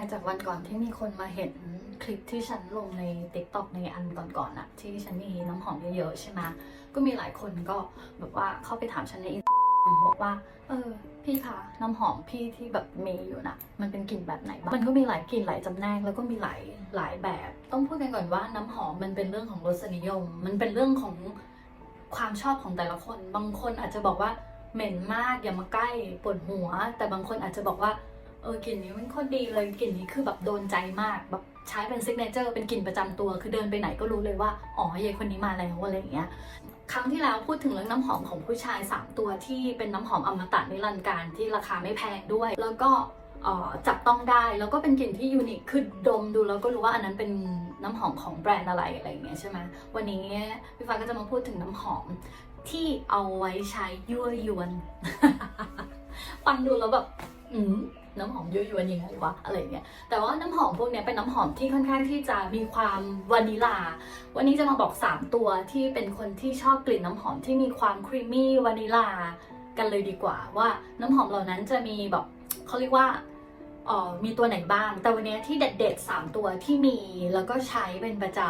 กจากวันก่อนที่มีคนมาเห็นคลิปที่ฉันลงใน t ิ k t o k ในอันก่อนๆอะที่ฉันมีน้ำหอมเยอะๆใช่ไหมก็มีหลายคนก็แบบว่าเข้าไปถามฉันในอินบอกว่า เออ พี่คะ น้ำหอมพี่ที่แบบมีอยู่นะมันเป็นกลิ่นแบบไหนบ้าง มันก็มีหลายกลิ่นหลายจำแนกแล้วก็มีหลายหลายแบบ ต้องพูดกันก่อนว่าน้ำหอมมันเป็นเรื่องของรสนิยม มันเป็นเรื่องของความชอบของแต่ละคน บางคนอาจจะบอกว่าเหม็นมากอย่ามาใกล้ปวดหัว แต่บางคนอาจจะบอกว่า ออกลิ่นนี้มันคตรดีเลยกลิ่นนี้คือแบบโดนใจมากแบบใช้เป็นซิกเนเจอร์เป็นกลิ่นประจำตัว คือเดินไปไหนก็รู้เลยว่าอ๋อยายคนนี้มาแล้วอะไรอย่างเงี้ยครั้งที่แล้วพูดถึงเรื่องน้ำหอมของผู้ชาย 3 ตัวที่เป็นน้ำหอมอมตะนิรันดร์การที่ราคาไม่แพงด้วย แล้วก็จับต้องได้แล้วก็เป็นกลิ่นที่ยูนิคคือดมดูแล้วก็รู้ว่าอันนั้นเป็นน้ำหอมของแบรนด์อะไรอะไรอย่างเงี้ยใช่ไหมวันนี้พี่ฟ้าก็จะมาพูดถึงน้ำหอมที่เอาไว้ใช้ยั่วยวน ฟังดูแล้วแบบอืม น้ำหอมยั่วยวนยังไงวะอะไรเงี้ยแต่ว่าน้ำหอมพวกเนี้ยเป็นน้ำหอมที่ค่อนข้างที่จะมีความวานิลา วันนี้จะมาบอก 3 ตัวที่เป็นคนที่ชอบกลิ่นน้ำหอมที่มีความครีมมี่วานิลากันเลยดีกว่า ว่าน้ำหอมเหล่านั้นจะมีแบบเขาเรียกว่าออมีตัวไหนบ้าง แต่วันนี้ที่เด็ดๆ3ตัวที่มีแล้วก็ใช้เป็นประจ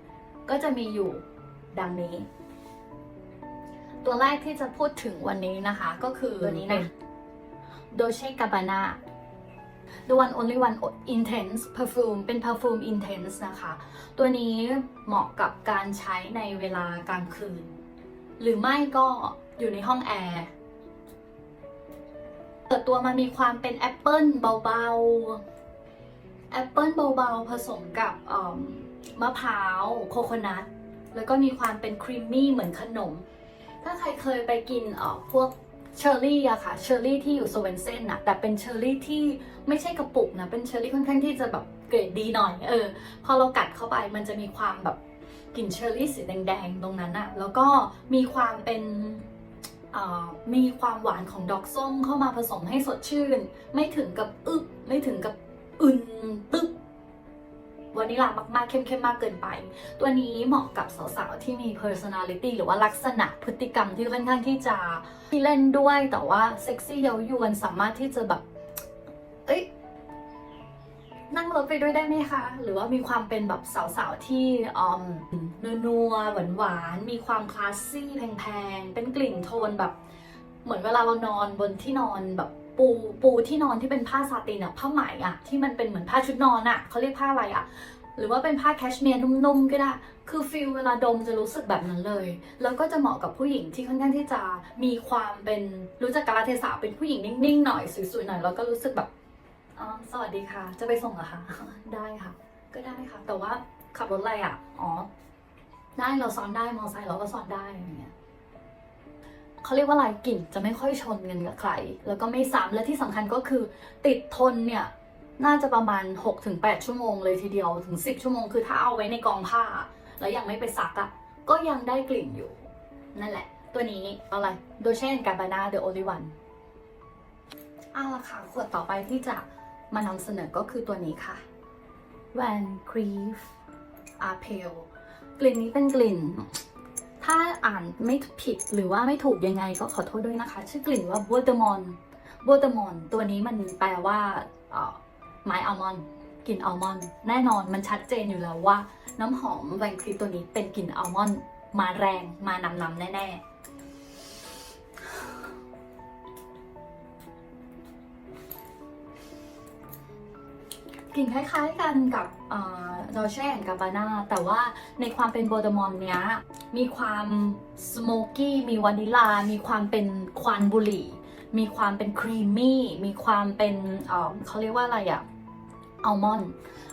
ำก็จะมีอยู่ดังนี้ ตัวแรกที่จะพูดถึงวันนี้นะคะ ก็คือตัวนี้นะ Dolce Gabbana The One Only One Intense Perfume เป็น Perfume Intense นะคะ ตัวนี้เหมาะกับการใช้ในเวลากลางคืน หรือไม่ก็อยู่ในห้องแอร์เปิดตัวมามีความเป็นแอปเปิลเบาๆ แอปเปิลเบาๆ ผสมกับมมะพร้าวโคโคนัทแล้วก็มีความเป็นครีมมี่เหมือนขนม ถ้าใครเคยไปกินเอ่อพวก เชอร์รี่อะค่ะเชอร์รี่ที่อยู่โซเวนเซนอะแต่เป็นเชอร์รี่ที่ไม่ใช่กระปุกนะ เป็นเชอร์รี่ค่อนข้างที่จะแบบเกรดดีหน่อยเออพอเรากัดเข้าไปมันจะมีความแบบกลิ่นเชอร์รี่สีแดงๆ ตรงนั้นอะแล้วก็มีความเป็นมีความหวานของดอกส้มเข้ามาผสมให้สดชื่น ไม่ถึงกับอึบไม่ถึงกับอึนตึ๊บ วานิลามากๆเข้มๆมากเกินไป ตัวนี้เหมาะกับสาวๆ ที่มี personality หรือว่าลักษณะพฤติกรรมที่ค่อนข้างที่จะที่เล่นด้วยแต่ว่าเซ็กซี่เย้ายวนสามารถที่จะแบบ เอ้ยนั่งรถไปด้วยได้ไหมคะ หรือว่ามีความเป็นแบบสาวๆ ที่อืมนัวๆหวานๆมีความคลาสซี่แพงๆ เป็นกลิ่นโทนแบบ เหมือนเวลาเรานอนบนที่นอนแบบ ปูปูที่นอนที่เป็นผ้าซาตินอะผ้าไหมอะที่มันเป็นเหมือนผ้าชุดนอนอะเขาเรียกผ้าอะไรอะหรือว่าเป็นผ้าแคชเมียร์นุ่มๆก็ได้ คือฟิลเวลาดมจะรู้สึกแบบนั้นเลย แล้วก็จะเหมาะกับผู้หญิงที่ค่อนข้างที่จะมีความเป็นรู้จักกาลเทศะเป็นผู้หญิงนิ่งๆหน่อยสวยๆหน่อยแล้วก็รู้สึกแบบอ๋อสวัสดีค่ะ จะไปส่งเหรอคะได้ค่ะ ก็ได้ค่ะ แต่ว่าขับรถอะไรอะอ๋อ ได้เราซ้อนได้มอไซค์เราก็ซ้อนได้อย่างเงี้ย เขาเรียกว่าอะไรกลิ่นจะไม่ค่อยชนกันกับใคร แล้วก็ไม่ซ้ำและที่สำคัญก็คือ ติดทนเนี่ยน่าจะประมาณ 6-8 ชั่วโมงเลยทีเดียวถึง 10 ชั่วโมงคือถ้าเอาไว้ในกองผ้า แล้วยังไม่ไปซักอะ่ะก็ยังได้กลิ่นอยู่ นั่นแหละ ตัวนี้อะไรโดเช่นกาบานาเดอะโอลิวันเอาละค่ะ ขวดต่อไปที่จะมานำเสนอก็คือตัวนี้ค่ะ Van Cleef Arpels กลิ่นนี้เป็นกลิ่น ถ้าอ่านไม่ผิดหรือว่าไม่ถูกยังไงก็ขอโทษด้วยนะคะ ชื่อกลิ่นว่าบัวเตมอนบัวเตมอนตัวนี้มันแปลว่าไม้อัลมอนด์กลิ่นอัลมอนด์แน่นอนมันชัดเจนอยู่แล้วว่า น้ำหอมแวนคลิปตัวนี้เป็นกลิ่นอัลมอนด์มาแรงมานำนำแน่ๆกลิ่นคล้ายๆกันกับ ดอเช่แอนกาบาน่าแต่ว่าในความเป็นโบเดมอนเนี้ย มีความสโมกี้มีวานิลา มีความเป็นควันบุหรี่ มีความเป็นครีมมี่มีความเป็นเเขาเรียกว่าอะไรอะอัลมอนด์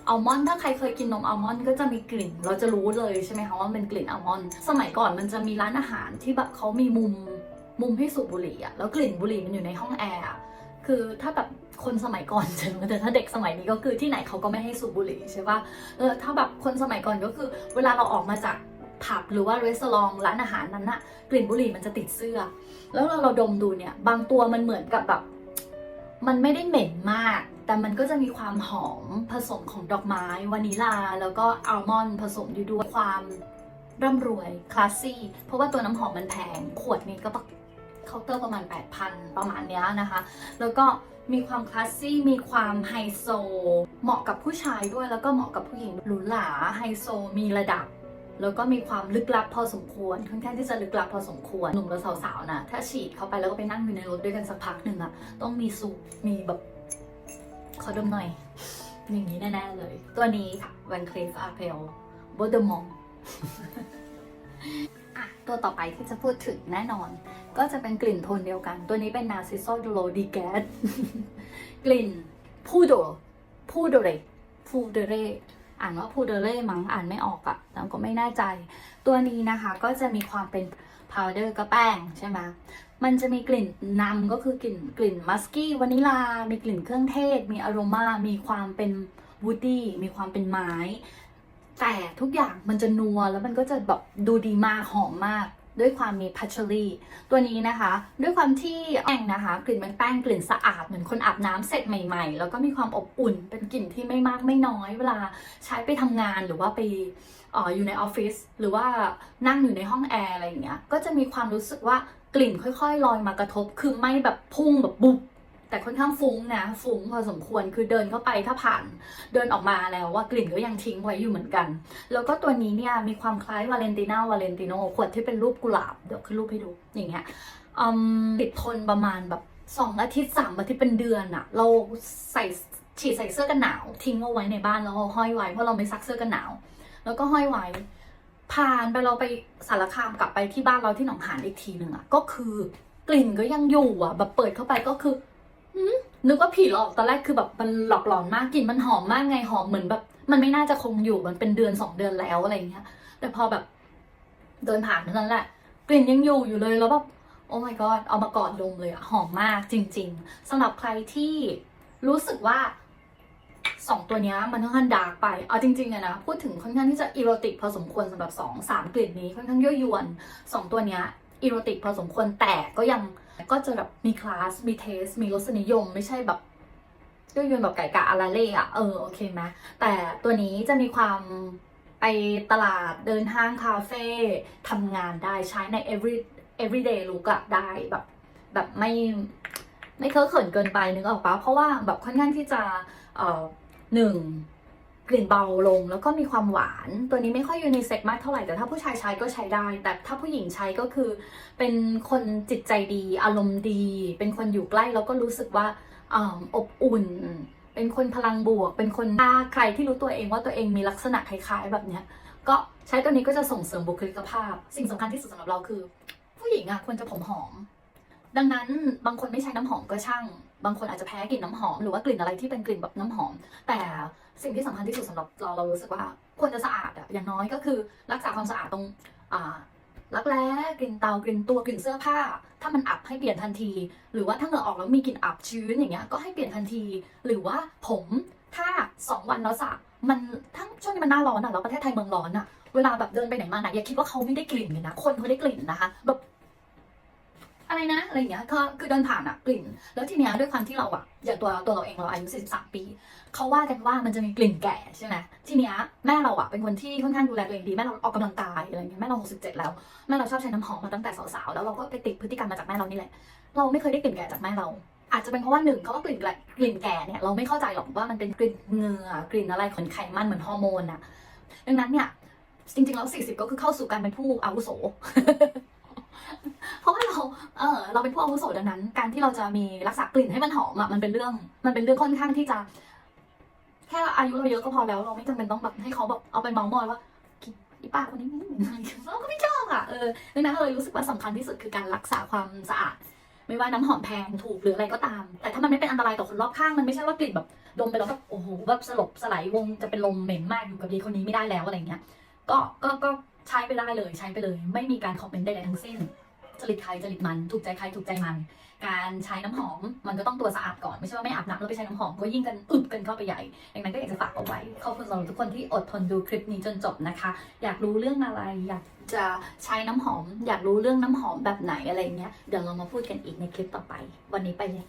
อัลมอนด์ถ้าใครเคยกินนมอัลมอนด์ก็จะมีกลิ่น เราจะรู้เลยใช่ไหมคะว่าเป็นกลิ่นอัลมอนด์สมัยก่อนมันจะมีร้านอาหารที่แบบเขามีมุมมุมให้สูบบุหรี่อะแล้วกลิ่นบุหรี่มันอยู่ในห้องแอร์ คือถ้าแบบคนสมัยก่อนจะรู้แต่ถ้าเด็กสมัยนี้ก็คือที่ไหนเขาก็ไม่ให้สูบบุหรี่ใช่ปะเออถ้าแบบคนสมัยก่อนก็คือ เวลาเราออกมาจากผับหรือว่ารีสอร์ทร้านอาหารนั้นอะกลิ่นบุหรี่มันจะติดเสื้อ แล้วเราเราดมดูเนี่ย บางตัวมันเหมือนกับแบบมันไม่ได้เหม็นมาก แต่มันก็จะมีความหอมผสมของดอกไม้วานิลา แล้วก็อัลมอนด์ผสมอยู่ด้วยความร่ำรวยคลาสซี่เพราะว่าตัวน้ำหอมมันแพง ขวดนี้ก็ เคาน์เตอร์ประมาณ 8,000 ประมาณเนี้ยนะคะ แล้วก็มีความคลาสซี่ มีความไฮโซ เหมาะกับผู้ชายด้วย แล้วก็เหมาะกับผู้หญิงหรูหรา ไฮโซ มีระดับ แล้วก็มีความลึกลับพอสมควร ค่อนข้างที่จะลึกลับพอสมควร หนุ่มและสาวๆนะถ้าฉีดเข้าไปแล้วก็ไปนั่งอยู่ในรถด้วยกันสักพักหนึ่งอะต้องมีสูบมีแบบขอดมหน่อย อย่างนี้แน่ๆเลย ตัวนี้ค่ะ Van Cleef Arpels b o d e m o n อะตัวต่อไปที่จะพูดถึงแน่นอน ก็จะเป็นกลิ่นโทนเดียวกัน ตัวนี้เป็น Narciso d u r o d i g a s กลิ่นพูโดพูโดเรพูเดเรอ่านว่าพูเดเรมั้งอ่านไม่ออกอะแต่ก็ไม่แน่ใจ ตัวนี้นะคะก็จะมีความเป็นพาวเดอร์ก็แป้งใช่ไหมมันจะมีกลิ่นนำก็คือกลิ่นกลิ่นมัสกี้วานิลา มีกลิ่นเครื่องเทศ มีอโรมามีความเป็นวูดดี้ มีความเป็นไม้ แต่ทุกอย่างมันจะนัวแล้วมันก็จะแบบดูดีมากหอมมากด้วยความมีพัชรีตัวนี้นะคะ ด้วยความที่แป้งนะคะ กลิ่นมันแป้งกลิ่นสะอาดเหมือนคนอาบน้ำเสร็จใหม่ๆ แล้วก็มีความอบอุ่นเป็นกลิ่นที่ไม่มากไม่น้อย เวลาใช้ไปทำงานหรือว่าไปอออยู่ในออฟฟิศหรือว่านั่งอยู่ในห้องแอร์อะไรอย่างเงี้ยก็จะมีความรู้สึกว่ากลิ่นค่อย ๆ ลอยมากระทบคือไม่แบบพุ่งแบบบุบ แต่ค่อนข้างฟุ้งนะฟุ้งพอสมควรคือเดินเข้าไปถ้าผ่านเดินออกมาแล้วว่ากลิ่นก็ยังทิ้งไว้อยู่เหมือนกัน แล้วก็ตัวนี้เนี่ยมีความคล้ายวาเลนติน่าวาเลนติโนขวดที่เป็นรูปกุหลาบเดี๋ยวขึ้นรูปให้ดูอย่างเงี้ยอืมติดทนประมาณแบบสองอาทิตย์สามอาทิตย์เป็นเดือนอะเราใส่ฉีดใส่เสื้อกันหนาว ทิ้งเอาไว้ในบ้านแล้วห้อยไว้เพราะเราไม่ซักเสื้อกันหนาว แล้วก็ห้อยไว้ผ่านไปเราไปสารคามกลับไปที่บ้านเราที่หนองหานอีกทีหนึ่งอะก็คือกลิ่นก็ยังอยู่อะแบบเปิดเข้าไปก็คือ นึกว่าผีหลอกตอนแรกคือแบบมันหลอกหลอนมากกลิ่นมันหอมมากไงหอมเหมือนแบบ มันไม่น่าจะคงอยู่มันเป็นเดือนสองเดือนแล้วอะไรอย่างเงี้ย แต่พอแบบเดินผ่านเท่านั้นแหละ กลิ่นยังอยู่อยู่เลยแล้วแบบโอ้ my god เอามากอดดมเลยอะหอมมากจริง ๆสำหรับใครที่รู้สึกว่าสองตัวนี้มันค่อนข้างดาร์กไป เอาจริงๆอะนะ พูดถึงค่อนข้างที่จะอีโรติกพอสมควรสำหรับสองสามกลิ่นนี้ค่อนข้างยั่วยวนสองตัวนี้อีโรติกพอสมควรแต่ก็ยัง ก็จะแบบมีคลาส มีเทส มีรสนิยม ไม่ใช่แบบยั่วยวนแบบไก่กะอาราเล่อะเออ โอเคไหมแต่ตัวนี้จะมีความไปตลาดเดินห้างคาเฟ่ทำงานได้ใช้ใน every everyday look อะได้แบบ แบบไม่ไม่เคอะเขินเกินไปนึกออกปะเพราะว่าแบบค่อนข้างที่จะเอ่อหนึ่ง กลิ่นเบาลงแล้วก็มีความหวาน ตัวนี้ไม่ค่อยยูนิเซ็กมากเท่าไหร่ แต่ถ้าผู้ชายใช้ก็ใช้ได้ แต่ถ้าผู้หญิงใช้ก็คือ เป็นคนจิตใจดี อารมณ์ดี เป็นคนอยู่ใกล้แล้วก็รู้สึกว่าอบอุ่น เป็นคนพลังบวก เป็นคนถ้าใครที่รู้ตัวเองว่าตัวเองมีลักษณะคล้ายๆ แบบเนี้ย ก็ใช้ตัวนี้ก็จะส่งเสริมบุคลิกภาพ สิ่งสำคัญที่สุดสำหรับเราคือ ผู้หญิงอะควรจะผมหอม ดังนั้นบางคนไม่ใช้น้ำหอมก็ช่าง บางคนอาจจะแพ้กลิ่นน้ำหอม หรือว่ากลิ่นอะไรที่เป็นกลิ่นแบบน้ำหอม แต่สิ่งที่สำคัญที่สุดสำหรับเราเรารู้สึกว่าควรจะสะอาดอะอย่างน้อยก็คือรักษาความสะอาดตรงอ่ารักแร้กลิ่นเตากลิ่นตัวกลิ่นเสื้อผ้า ถ้ามันอับให้เปลี่ยนทันที หรือว่าถ้าเหงื่อออกแล้วมีกลิ่นอับชื้นอย่างเงี้ยก็ให้เปลี่ยนทันที หรือว่าผมถ้าสองวันแล้วสระมันทั้งช่วงนี้มันหน้าร้อนอะแล้วประเทศไทยเมืองร้อนอะเวลาแบบเดินไปไหนมาไหนอย่าคิดว่าเขาไม่ได้กลิ่นเลยนะคนเขาได้กลิ่นนะคะแบบ อะไรนะอะไรอย่างเงี้ยก็คือเดินผ่านอะกลิ่น แล้วทีเนี้ยด้วยความที่เราอะอย่างตัวตัวเราเองเราอายุ43ปีเขาว่ากันว่ามันจะมีกลิ่นแก่ใช่ไหมทีเนี้ยแม่เราอะเป็นคนที่ค่อนข้างดูแลตัวเองดีแม่เราออกกำลังกายอะไรเงี้ยแม่เรา67แล้วแม่เราชอบใช้น้ำหอมมาตั้งแต่สาวๆแล้วเราก็ไปติดพฤติกรรมมาจากแม่เรานี่แหละ เราไม่เคยได้กลิ่นแก่จากแม่เราอาจจะเป็นเพราะว่าหนึ่งเขาว่ากลิ่นแก่กลิ่นแก่เนี่ยเราไม่เข้าใจหรอกว่ามันเป็นกลิ่นเหงื่อกลิ่นอะไรของไขมันเหมือนฮอร์โมนอะดังนั้นเนี่ยจริงๆแล้ว40 ก็คือเข้าสู่การเป็นผู้อาวุโส เพราะว่าเราเออเราเป็นผู้อาวุโสดังนั้น การที่เราจะมีรักษากลิ่นให้มันหอมอะมันเป็นเรื่อง มันเป็นเรื่องค่อนข้างที่จะ แค่อายุเราเยอะก็พอแล้ว เราไม่จำเป็นต้องแบบให้เขาแบบเอาไปเมาส์มอยว่าอีป้าคนนี้เราก็ไม่ชอบอะเออดังนั้นเราเลยรู้สึกว่าสำคัญที่สุดคือการรักษาความสะอาดไม่ว่าน้ำหอมแพงถูกหรืออะไรก็ตาม แต่ถ้ามันไม่เป็นอันตรายต่อคนรอบข้างมันไม่ใช่ว่ากลิ่นแบบดมไปแล้วแบบโอ้โหแบบสลบสลายวงจะเป็นลมเหม็นมากอยู่กับดีคนนี้ไม่ได้แล้วอะไรเงี้ย ก็ก็ก็ ใช้ไปได้เลยใช้ไปเลย ไม่มีการคอมเมนต์ใดๆทั้งสิ้นจริตใครจริตมันถูกใจใครถูกใจมัน การใช้น้ำหอมมันก็ต้องตัวสะอาดก่อนไม่ใช่ว่าไม่อาบน้ำแล้วไปใช้น้ำหอมก็ยิ่งกันอึบกันเข้าไปใหญ่ดังนั้นก็อยากจะฝากเอาไว้ขอบคุณสำหรับทุกคนที่อดทนดูคลิปนี้จนจบนะคะ อยากรู้เรื่องอะไรอยากจะใช้น้ำหอม อยากรู้เรื่องน้ำหอมแบบไหนอะไรเงี้ยเดี๋ยวเรามาพูดกันอีกในคลิปต่อไป วันนี้ไปเลย